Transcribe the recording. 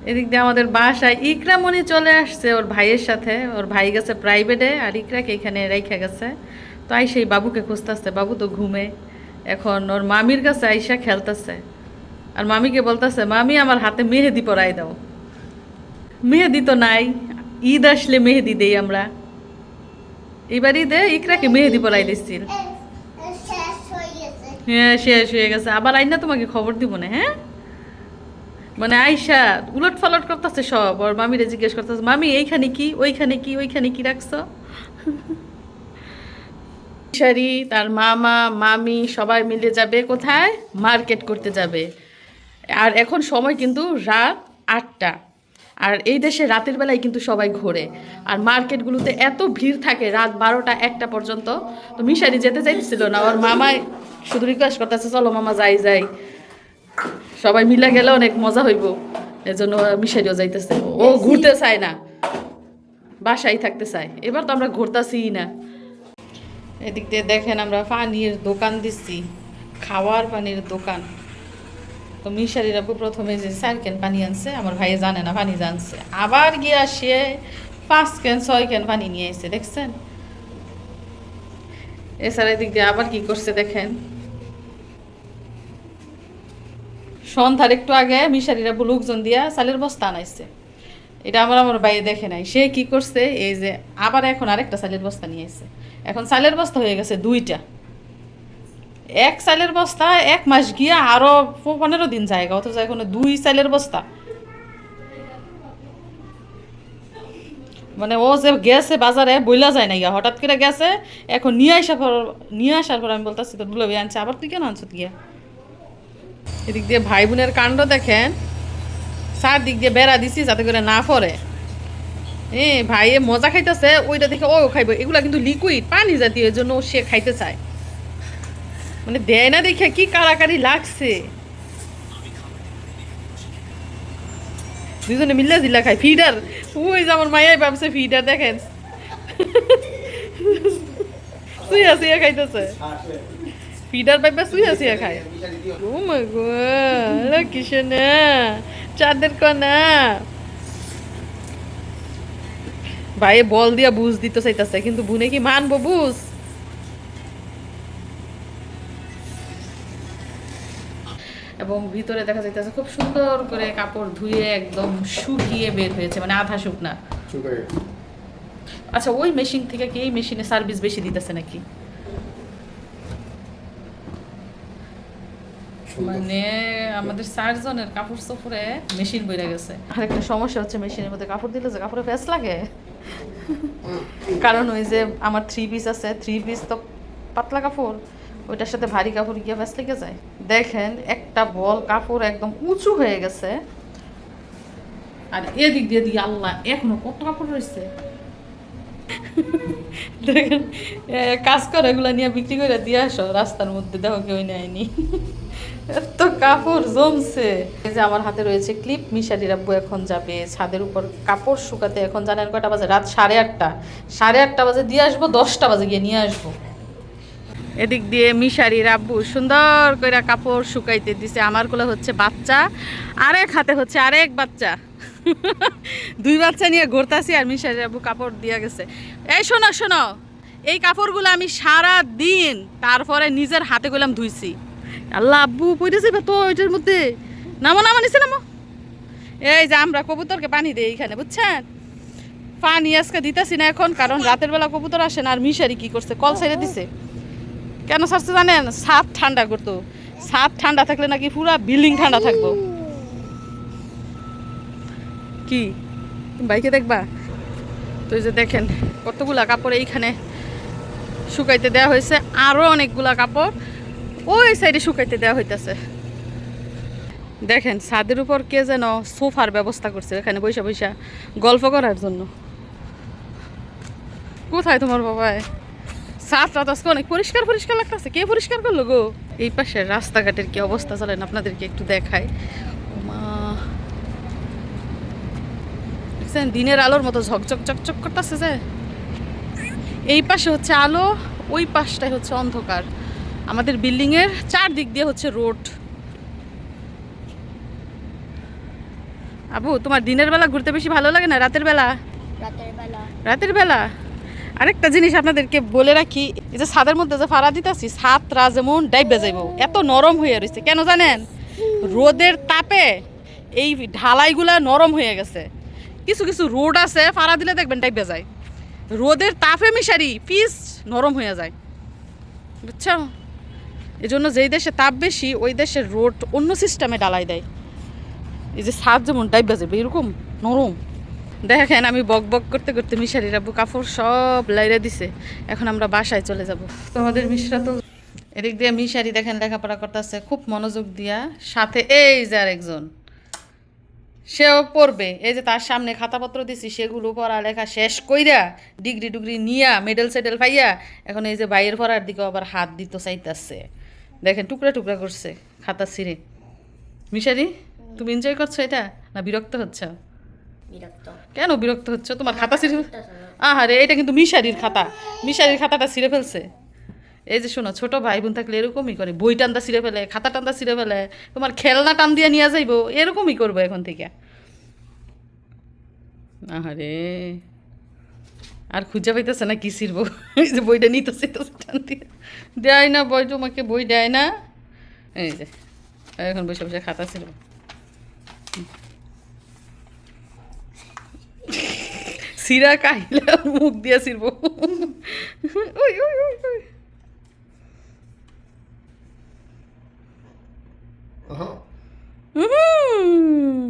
এদিক দিয়ে আমাদের বাসায় ইকরামণি চলে আসছে ওর ভাইয়ের সাথে। ওর ভাই গেছে প্রাইভেটে আর ইকরাকে এখানে রেখে গেছে। তো আই সেই বাবুকে খুঁজতেছে। বাবু তো ঘুমে। এখন ওর মামির কাছে আইসা খেলতেছে। আর মামিকে বলতেছে মামি আমার হাতে মেহেদি পরাই দাও। মেহেদি তো নাই। ঈদ আসলে মেহেদি দেই আমরা। এবার ঈদে ইকরাকে মেহেদি পরাই দিচ্ছিল হয়ে হ্যাঁ শেষ হয়ে গেছে। আবার আইনা তোমাকে খবর দিব না হ্যাঁ? মানে আইসা উলট ফালট করতেছে সব। ওর মামিরে জিজ্ঞেস করতেছে, মামি, এইখানে কি, ওইখানে কি ওইখানে কি রাখছো? শাড়ি তার মামা, মামি সবাই মিলে যাবে কোথায়? মার্কেট করতে যাবে। আর এখন সময় কিন্তু রাত আটটা। আর এই দেশে রাতের বেলায় কিন্তু সবাই ঘোরে। আর মার্কেটগুলোতে এত ভিড় থাকে রাত বারোটা একটা পর্যন্ত। তো মিশারি যেতে চাইছিল না। ওর মামাই শুধু রিকোয়েস্ট করতেছে, চলো মামা, যাই যাই। সবাই মিলে গেলে অনেক মজা হইব। এজন্য মিশারিও যাইতেছে। ও ঘুরতে চায় না। বাসায় থাকতে চায়। এবার তো আমরা ঘুরতাছি না। এদিক দিয়ে দেখেন আমরা পানির দোকান দিচ্ছি। খাওয়ার পানির দোকান। তো মিশারির আপু প্রথমে যে চার ক্যান পানি আনছে আমার ভাইয়ে জানে না পানি জানছে। আবার গিয়া সে পাঁচ ক্যান ছয় ক্যান পানি নিয়ে এসে দেখছেন? এছাড়া এদিক দিয়ে আবার কি করছে দেখেন? সন্ধ্যার একটু আগে মিশারিরা লোকজন দিয়া চালের বস্তা আনাইছে। এটা আমার আমার বাইরে দেখে নাই। সে কি করছে? এই যে আবার এখন আরেকটা চালের বস্তা নিয়ে এসে এখন চালের বস্তা হয়ে গেছে দুইটা। এক চালের বস্তা এক মাস গিয়া আরও পনেরো দিন জায়গা, অথচ এখন দুই চালের বস্তা। মানে ও যে গেছে বাজারে, বইলা যায় না গিয়া হঠাৎ করে গেছে, এখন নিয়ে আসার পর নিয়ে আসার পর আমি বলতেছি তো দুলাবি আনছে, আবার তুই কেন আনছো গিয়া? এদিক দিয়ে ভাই বোনের কাণ্ড দেখেন। চার দিক দিয়ে বেড়া দিছি যাতে করে না পড়ে। এ, ভাইয়ে মজা খাইতেছে, ওইটা দেখে ও খাইব। এগুলা কিন্তু লিকুইড পানি জাতীয় জন্য সে খাইতে চায়। মানে দেয় না দেখে কি কারাকারি লাগছে। দুজনে মিল্লা জিল্লা খায়। ফিডার, ওই যে আমার মায়াই ভাবছে ফিডার, দেখেন। সুইয়া সুইয়া খাইতেছে। ফিডার পাইপা সুইয়া সুইয়া খায়। ও মাই গড কিসনে চাঁদের কনা ভাই বল দিয়া বুঝ দিতে চাইতাছে কিন্তু বুনে কি মানবো বুঝ? এবং ভিতরে দেখা যাইতেছে খুব সুন্দর করে কাপড় ধুয়ে একদম শুকিয়ে বের হয়েছে মানে আধা শুকনা। আচ্ছা ওই মেশিন থেকে কি এই মেশিনে সার্ভিস বেশি দিতেছে নাকি? মানে আমাদের কাপড় মেশিন বইরা গেছে। সমস্যা হচ্ছে মেশিনের মধ্যে কাপড় দিলে যে কাপড়ে লাগে। কারণ ওই যে আমার থ্রি পিস আছে থ্রি পিস তো পাতলা কাপড়, ওইটার সাথে ভারী কাপড় গিয়ে ফেস লেগে যায়। দেখেন একটা বল কাপড় একদম উঁচু হয়ে গেছে। আর এদিক দিয়ে দিয়ে আল্লাহ, এখনও কত কাপড় রয়েছে? কাজ করে এগুলো নিয়ে বিক্রি করে দিয়ে আসো, রাস্তার মধ্যে দেখো কেউ নেয়নি। এত কাপড় জমছে। এই যে আমার হাতে রয়েছে ক্লিপ মিশারির আব্বু এখন যাবে ছাদের উপর কাপড় শুকাতে। এখন জানেন কয়টা বাজে? রাত সাড়ে আটটা। সাড়ে আটটা বাজে, দিয়ে আসব, দশটা বাজে গিয়ে নিয়ে আসব। এদিক দিয়ে মিশারির আব্বু সুন্দর করে কাপড় শুকাইতে দিছে। আমারগুলো হচ্ছে বাচ্চা, আরেক হাতে হচ্ছে আরেক বাচ্চা। দুই বাচ্চা নিয়ে ঘুরতাছি আর মিশারির আব্বু কাপড় দিয়া গেছে। এই শোনো শোনো, এই কাপড়গুলো আমি সারা দিন তারপরে নিজের হাতে গেলাম ধুইছি। আল্লাহ আব্বু পড়েছে তো ওইটার মধ্যে। নামো নামো নিছে নামো। এই যে আমরা কবুতরকে পানি দিই এইখানে, বুঝছেন? পানি আজকে দিতেছি না এখন, কারণ রাতের বেলা কবুতর আসে না, আর মিশারি কি করছে? কল সাইডে দিছে। কেন ছাড়ছে জানেন? সাত ঠান্ডা করতো। সাত ঠান্ডা থাকলে নাকি পুরা বিল্ডিং ঠান্ডা থাকব। কি? বাইকে দেখবা? তো যে দেখেন, কতগুলা কাপড় এইখানে শুকাইতে দেওয়া হয়েছে। আরও অনেকগুলা কাপড় ওই সাইডে শুকাইতে দেওয়া হইতেছে। দেখেন, ছাদের উপর কে যেন সোফার ব্যবস্থা করছে এখানে বৈশা বৈশা গল্প করার জন্য। কোথায় তোমার বাবাই? সাত রাত আজকে অনেক পরিষ্কার পরিষ্কার লাগতেছে। কে পরিষ্কার করল গো? এই পাশে রাস্তাঘাটের কি অবস্থা চলেন আপনাদেরকে একটু দেখাই। মা দেখছেন দিনের আলোর মতো ঝকঝক চকচক করতেছে যে। এই পাশে হচ্ছে আলো ওই পাশটাই হচ্ছে অন্ধকার। আমাদের বিল্ডিংয়ের চার দিক দিয়ে হচ্ছে রোড। আবু তোমার দিনের বেলা ঘুরতে বেশি ভালো লাগে না রাতের বেলা? রাতের বেলা। রাতের বেলা? আরেকটা জিনিস আপনাদেরকে বলে রাখি, এই যে ছাদের মধ্যে যে ফাড়া দিতেছি ছাদরা যেমন ডাইবে যাইব, এত নরম হয়ে রয়েছে কেন জানেন? রোদের তাপে এই ঢালাইগুলা নরম হয়ে গেছে। কিছু কিছু রোড আছে, ফাড়া দিলে দেখবেন ডাইবে যায়। রোদের তাপে মিশারি, পিস নরম হয়ে যায়। বুঝছ? এই জন্য যেই দেশে তাপ বেশি, ওই দেশের রোড অন্য সিস্টেমে ডালাই দেয়। এই যে ছাদ যেমন ডাইবে যাবে এরকম নরম। দেখেন, আমি বক বক করতে করতে মিশারির আব্বু কাপড় সব লাইরে দিছে। এখন আমরা বাসায় চলে যাব। তোমাদের মিশরা তো এদিক দিয়ে মিশারি দেখেন, লেখাপড়া করতেছে, খুব মনোযোগ দিয়া। সাথে এই যে আরেকজন, সেও পড়বে। এই যে তার সামনে খাতাপত্র দিছি, সেগুলো পড়ালেখা শেষ কইরা ডিগ্রি টুগ্রি নিয়া মেডেল সেডেল পাইয়া, এখন এই যে বাইরের পড়ার দিকে আবার হাত দিতে চাইতাছে। দেখেন, টুকরা টুকরা করছে, খাতা ছিঁড়ে। মিশারি, তুমি এনজয় করছ এটা? না বিরক্ত হচ্ছ? কেন বিরক্ত হচ্ছে? তোমার খাতা ছিঁড়ে আহারে এটা কিন্তু মিশারির খাতা। মিশারির খাতাটা ছিঁড়ে ফেলছে। এই যে শোনো ছোট ভাই বোন থাকলে এরকমই করে। বই টান্দা ছিঁড়ে ফেলে খাতা টান্দা ছিঁড়ে ফেলে। তোমার খেলনা টান দিয়ে নিয়ে যাইবো এরকমই করব এখন থেকে। আহারে আর খুঁজে পাইতেছে না কি ছিড়বো। এই যে বইটা নিতেছে তো টান দিয়ে। দেয় না বই তোমাকে বই দেয় না। এই যে এখন বসে বসে খাতা ছিড়বো। সিরা কাহিলে ওর মুখ দিয়ে ছিড়বো ওই ওই ওই ওই Aha. হুম